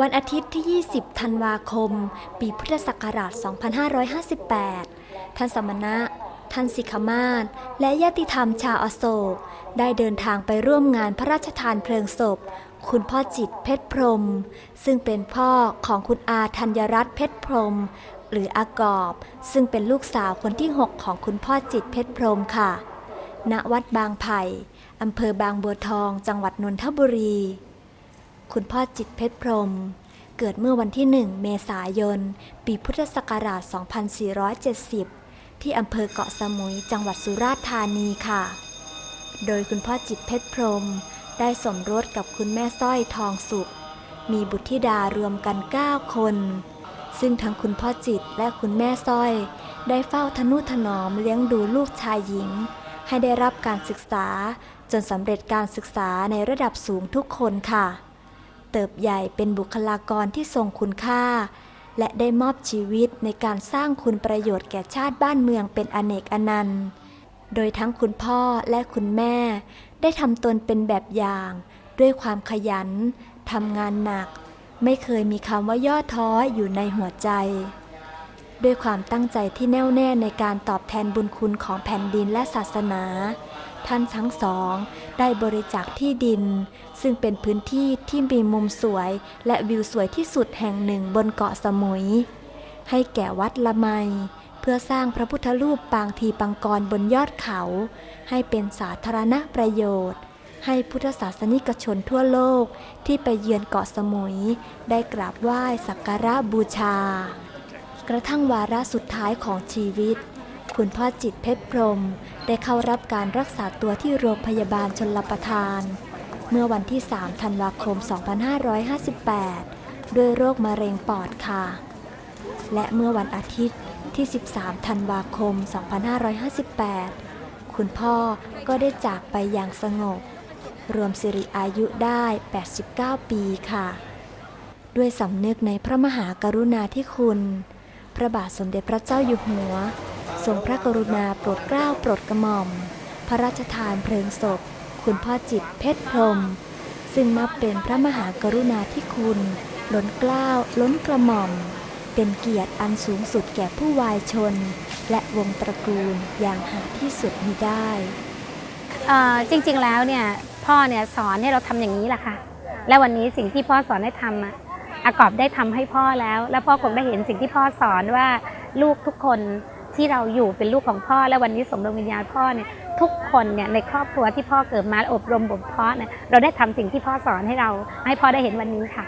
วันอาทิตย์ที่ 20 ธันวาคม ปีพุทธศักราช 2558 ท่านสมณะ ท่านสิกขมาศ และญาติธรรมชาวอโศก ได้เดินทางไปร่วมงานพระราชทานเพลิงศพ คุณพ่อจิตเพชรพรม ซึ่งเป็นพ่อของคุณอาธัญรัตน์เพชรพรม หรืออากอบ ซึ่งเป็นลูกสาวคนที่ 6 ของคุณพ่อจิตเพชรพรมค่ะ ณ วัดบางไผ่ อำเภอบางบัวทอง จังหวัดนนทบุรี คุณพ่อจิตเพชรพรม เกิดเมื่อวันที่ 1 เมษายน ปีพุทธศักราช 2470 ที่อำเภอเกาะสมุย จังหวัดสุราษฎร์ธานีค่ะ โดยคุณพ่อจิตเพชรพรม ได้สมรสกับคุณแม่สร้อยทองสุข มีบุตรธิดารวมกัน 9 คน ซึ่งทั้งคุณพ่อจิตและคุณแม่สร้อย ได้เฝ้าทนุถนอมเลี้ยงดูลูกชายหญิง ให้ได้รับการศึกษาจนสำเร็จการศึกษาในระดับสูงทุกคนค่ะ เติบใหญ่เป็นบุคลากรที่ทรงคุณค่า และได้มอบชีวิตในการสร้างคุณประโยชน์แก่ชาติบ้านเมืองเป็นอเนกอนันต์ โดยทั้งคุณพ่อและคุณแม่ ได้ทำตนเป็นแบบอย่าง ด้วยความขยันทำงานหนัก ไม่เคยมีคำว่าย่อท้ออยู่ในหัวใจ ด้วยความตั้งใจที่แน่วแน่ในการตอบแทนบุญคุณของแผ่นดินและศาสนา ท่านทั้งสอง ได้บริจาคที่ดิน ซึ่งเป็นพื้นที่ที่มีมุมสวย และวิวสวยที่สุดแห่งหนึ่งบนเกาะสมุย ให้แก่วัดละไม เพื่อสร้างพระพุทธรูปปางทีปังกรบนยอดเขา ให้เป็นสาธารณประโยชน์ ให้พุทธศาสนิกชนทั่วโลกที่ไปเยือนเกาะสมุย ได้กราบไหว้สักการะบูชา กระทั่งวาระสุดท้ายของชีวิต คุณพ่อจิตเพชรพรม ได้เข้ารับการรักษาตัวที่โรงพยาบาลชนลประทาน เมื่อวันที่ 3 ธันวาคม 2558 ด้วยโรคมะเร็งปอดค่ะ และเมื่อวันอาทิตย์ที่ 13 ธันวาคม 2558 คุณพ่อก็ได้จากไปอย่างสงบ รวมสิริอายุได้ 89 ปีค่ะ ด้วยสำนึกในพระมหากรุณาธิคุณ พระบาทสมเด็จพระเจ้าอยู่หัว ทรงพระกรุณาโปรดเกล้าโปรดกระหม่อม พระราชทานเพลิงศพ คุณพ่อจิตเพชรพรม ซึ่งนับเป็นพระมหากรุณาธิคุณ ล้นเกล้าล้นกระหม่อม เป็นเกียรติอันสูงสุดแก่ผู้วายชน และวงตระกูลอย่างหาที่สุดมิได้จริงๆแล้วเนี่ยพ่อเนี่ยสอนให้เราทำอย่างนี้แหละค่ะ และวันนี้สิ่งที่พ่อสอนให้ทำอะอากอบได้ทำให้พ่อแล้ว แล้วพ่อคงได้เห็นสิ่งที่พ่อสอนว่าลูกทุกคน ที่เราอยู่เป็นลูกของพ่อ และวันนี้สมดวงวิญญาณพ่อเนี่ยทุกคนเนี่ยในครอบครัวที่พ่อเกิดมาอบรมบ่มเพาะเนี่ยเราได้ทำสิ่งที่พ่อสอนให้เราให้พ่อได้เห็นวันนี้ค่ะ